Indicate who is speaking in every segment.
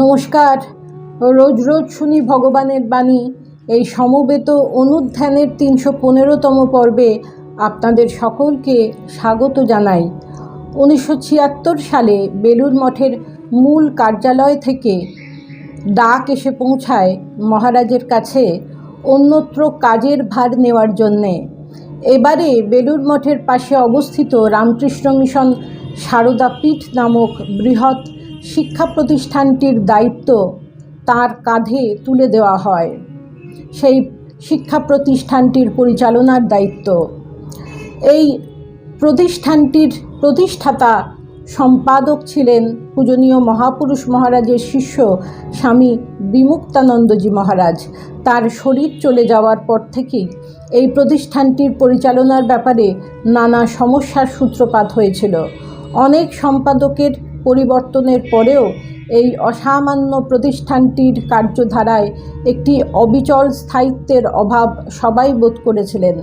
Speaker 1: নমস্কার। রোজ রোজ শুনি ভগবানের বাণী। এই সমবেত অনুধ্যানের তিনশো পনেরোতম পর্বে আপনাদের সকলকে স্বাগত জানাই। উনিশশো ছিয়াত্তর সালে বেলুর মঠের মূল কার্যালয় থেকে ডাক এসে পৌঁছায় মহারাজের কাছে অন্যত্র কাজের ভার নেওয়ার জন্যে। এবারে বেলুর মঠের পাশে অবস্থিত রামকৃষ্ণ মিশন সারদা পীঠ নামক বৃহৎ শিক্ষা প্রতিষ্ঠানটির দায়িত্ব তার কাঁধে তুলে দেওয়া হয়। সেই শিক্ষা প্রতিষ্ঠানটির পরিচালনার দায়িত্ব। এই প্রতিষ্ঠানটির প্রতিষ্ঠাতা সম্পাদক ছিলেন পূজনীয় মহাপুরুষ মহারাজের শিষ্য স্বামী বিমুক্তানন্দজি মহারাজ। তার শরীর চলে যাওয়ার পর থেকেই এই প্রতিষ্ঠানটির পরিচালনার ব্যাপারে নানা সমস্যার সূত্রপাত হয়েছিল। অনেক সম্পাদকের পরিবর্তনের পরেও এই অসামান্য প্রতিষ্ঠানটির কার্যধারায় একটি অবিচল স্থায়িত্বের অভাব সবাই বোধ করেছিলেন।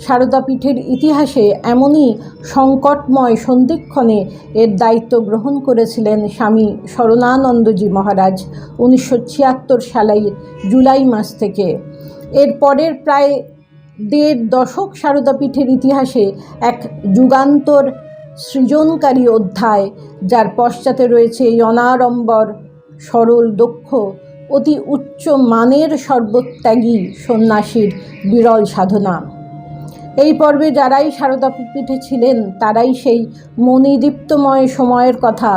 Speaker 1: সারদাপীঠের ইতিহাসে এমনই সংকটময় সন্ধিক্ষণে এর দায়িত্ব গ্রহণ করেছিলেন স্বামী শরণানন্দজি মহারাজ উনিশশো ছিয়াত্তর সালের জুলাই মাস থেকে। এর পরের প্রায় দেড় দশক সারদাপীঠের ইতিহাসে এক যুগান্তর সৃজনকারী অধ্যায়, যার পশ্চাতে রয়েছে এই অনাড়ম্বর, সরল, দক্ষ, অতি উচ্চ মানের সর্বত্যাগী সন্ন্যাসীর বিরল সাধনা। এই পর্বে যারাই সারদাপীঠে ছিলেন, তারাই সেই মণিদীপ্তময় সময়ের কথা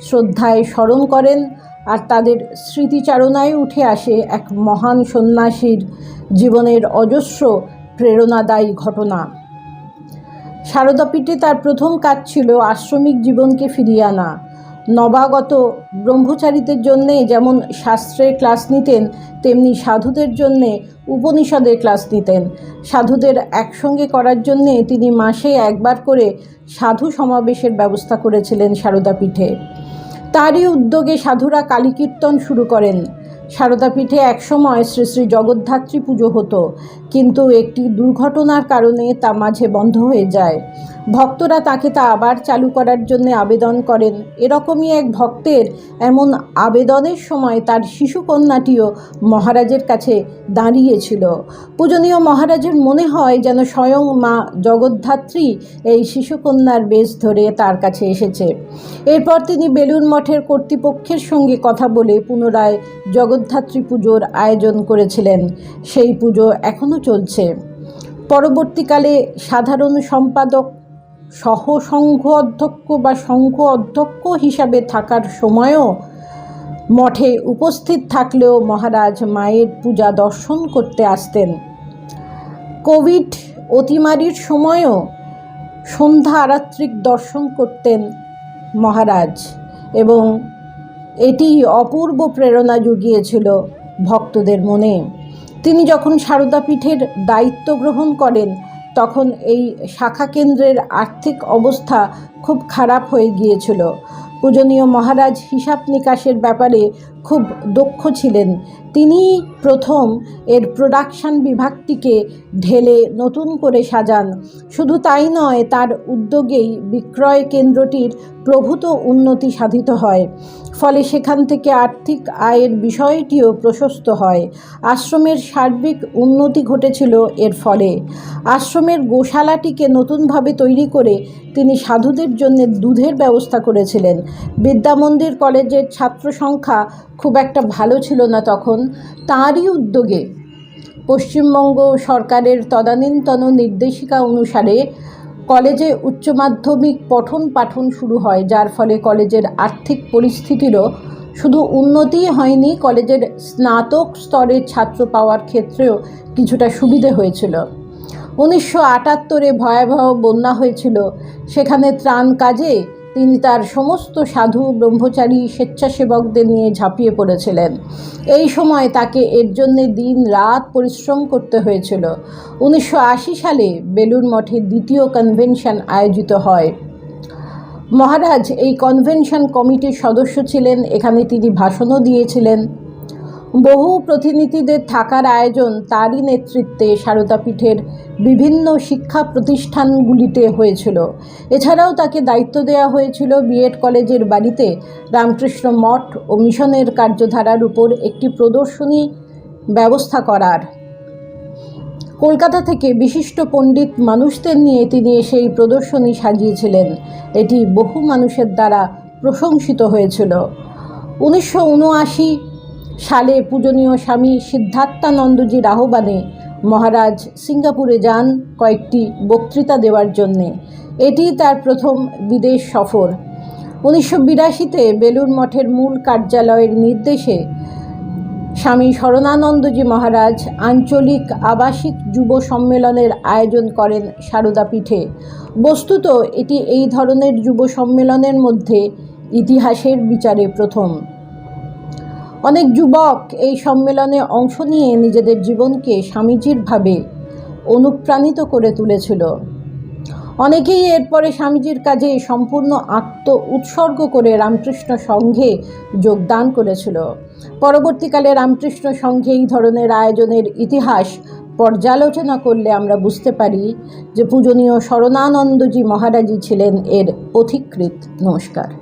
Speaker 1: শ্রদ্ধায় স্মরণ করেন আর তাদের স্মৃতিচারণায় উঠে আসে এক মহান সন্ন্যাসীর জীবনের অজস্র প্রেরণাদায়ী ঘটনা। সারদাপীঠে তার প্রথম কাজ ছিল আশ্রমিক জীবনকে ফিরিয়ে আনা। নবাগত ব্রহ্মচারীদের জন্যে যেমন শাস্ত্রের ক্লাস নিতেন, তেমনি সাধুদের জন্যে উপনিষদের ক্লাস নিতেন। সাধুদের একসঙ্গে করার জন্যে তিনি মাসে একবার করে সাধু সমাবেশের ব্যবস্থা করেছিলেন সারদাপীঠে তারই উদ্যোগে সাধুরা কালীকীর্তন শুরু করেন। সারদাপীঠে একসময় শ্রী শ্রী জগদ্ধাত্রী পুজো হতো, কিন্তু একটি দুর্ঘটনার কারণে তা মাঝে বন্ধ হয়ে যায়। ভক্তরা তাকে তা আবার চালু করার জন্য আবেদন করেন। এরকমই এক ভক্তের এমন আবেদনের সময় তার শিশুকন্যাটিও মহারাজের কাছে দাঁড়িয়েছিল। পূজনীয় মহারাজের মনে হয় যেন স্বয়ং মা জগদ্ধাত্রী এই শিশুকন্যার বেশ ধরে তার কাছে এসেছে। এরপর তিনি বেলুর মঠের কর্তৃপক্ষের সঙ্গে কথা বলে পুনরায় জগদ্ধাত্রী পুজোর আয়োজন করেছিলেন। সেই পুজো এখনও চলছে। পরবর্তীকালে সাধারণ সম্পাদক সহ সংঘ অধ্যক্ষ বা সংঘ অধ্যক্ষ হিসাবে থাকার সময়ও মঠে উপস্থিত থাকলেও মহারাজ মায়ের পূজা দর্শন করতে আসতেন। কোভিড অতিমারির সময়ও সন্ধ্যা আরাত্রিক দর্শন করতেন মহারাজ এবং এটি অপূর্ব প্রেরণা জুগিয়েছিল ভক্তদের মনে। তিনি যখন সারদাপীঠের দায়িত্ব গ্রহণ করেন, তখন এই শাখা কেন্দ্রের আর্থিক অবস্থা খুব খারাপ হয়ে গিয়েছিল। পূজনীয় মহারাজ হিসাব নিকাশের ব্যাপারে খুব দক্ষ ছিলেন। তিনি প্রথম এর প্রোডাকশন বিভাগটিকে ঢেলে নতুন করে সাজান। শুধু তাই নয়, তার উদ্যোগেই বিক্রয় কেন্দ্রটির প্রভূত উন্নতি সাধিত হয়। ফলে সেখান থেকে আর্থিক আয়ের বিষয়টিও প্রশস্ত হয়। আশ্রমের সার্বিক উন্নতি ঘটেছিল এর ফলে। আশ্রমের গোশালাটিকে নতুনভাবে তৈরি করে তিনি সাধুদের জন্য দুধের ব্যবস্থা করেছিলেন। বিদ্যামন্দির কলেজের ছাত্র সংখ্যা খুব একটা ভালো ছিল না তখন। তাঁরই উদ্যোগে পশ্চিমবঙ্গ সরকারের তদানীন্তন নির্দেশিকা অনুসারে কলেজে উচ্চ মাধ্যমিক পঠন পাঠন শুরু হয়, যার ফলে কলেজের আর্থিক পরিস্থিতিরও শুধু উন্নতিই হয়নি, কলেজের স্নাতক স্তরের ছাত্র পাওয়ার ক্ষেত্রেও কিছুটা সুবিধে হয়েছিল। উনিশশো আটাত্তরে ভয়াবহ বন্যা হয়েছিল। সেখানে ত্রাণ কাজে তিনি তার সমস্ত সাধু, ব্রহ্মচারী, স্বেচ্ছাসেবকদের নিয়ে ঝাঁপিয়ে পড়েছিলেন। এই সময় তাকে এর জন্যে দিন রাত পরিশ্রম করতে হয়েছিল। উনিশশো আশি সালে বেলুর মঠে দ্বিতীয় কনভেনশন আয়োজিত হয়। মহারাজ, এই কনভেনশন কমিটির সদস্য ছিলেন। এখানে তিনি ভাষণও দিয়েছিলেন। বহু প্রতিনিধিদের থাকার আয়োজন তারই নেতৃত্বে সারদাপীঠের বিভিন্ন শিক্ষা প্রতিষ্ঠানগুলিতে হয়েছিল। এছাড়াও তাকে দায়িত্ব দেওয়া হয়েছিল বিএড কলেজের বাড়িতে রামকৃষ্ণ মঠ ও মিশনের কার্যধারার উপর একটি প্রদর্শনী ব্যবস্থা করার। কলকাতা থেকে বিশিষ্ট পণ্ডিত মানুষদের নিয়ে তিনি সেই প্রদর্শনী সাজিয়েছিলেন। এটি বহু মানুষের দ্বারা প্রশংসিত হয়েছিল। উনিশশো উনআশি সালে পূজনীয় স্বামী সিদ্ধার্থানন্দজির আহ্বানে মহারাজ সিঙ্গাপুরে যান কয়েকটি বক্তৃতা দেওয়ার জন্যে। এটি তার প্রথম বিদেশ সফর। উনিশশো বিরাশিতে বেলুর মঠের মূল কার্যালয়ের নির্দেশে স্বামী শরণানন্দজি মহারাজ আঞ্চলিক আবাসিক যুব সম্মেলনের আয়োজন করেন সারদা পীঠে। বস্তুত এটি এই ধরনের যুব সম্মেলনের মধ্যে ইতিহাসের বিচারে প্রথম। অনেক যুবক এই সম্মেলনে অংশ নিয়ে নিজেদের জীবনকে স্বামীজির ভাবে অনুপ্রাণিত করে তুলেছিল। অনেকেই এরপরে স্বামীজির কাজে সম্পূর্ণ আত্ম উৎসর্গ করে রামকৃষ্ণ সংঘে যোগদান করেছিল। পরবর্তীকালে রামকৃষ্ণ সংঘে এই ধরনের আয়োজনের ইতিহাস পর্যালোচনা করলে আমরা বুঝতে পারি যে পূজনীয় শরণানন্দজি মহারাজই ছিলেন এর পথিকৃৎ নমস্কার।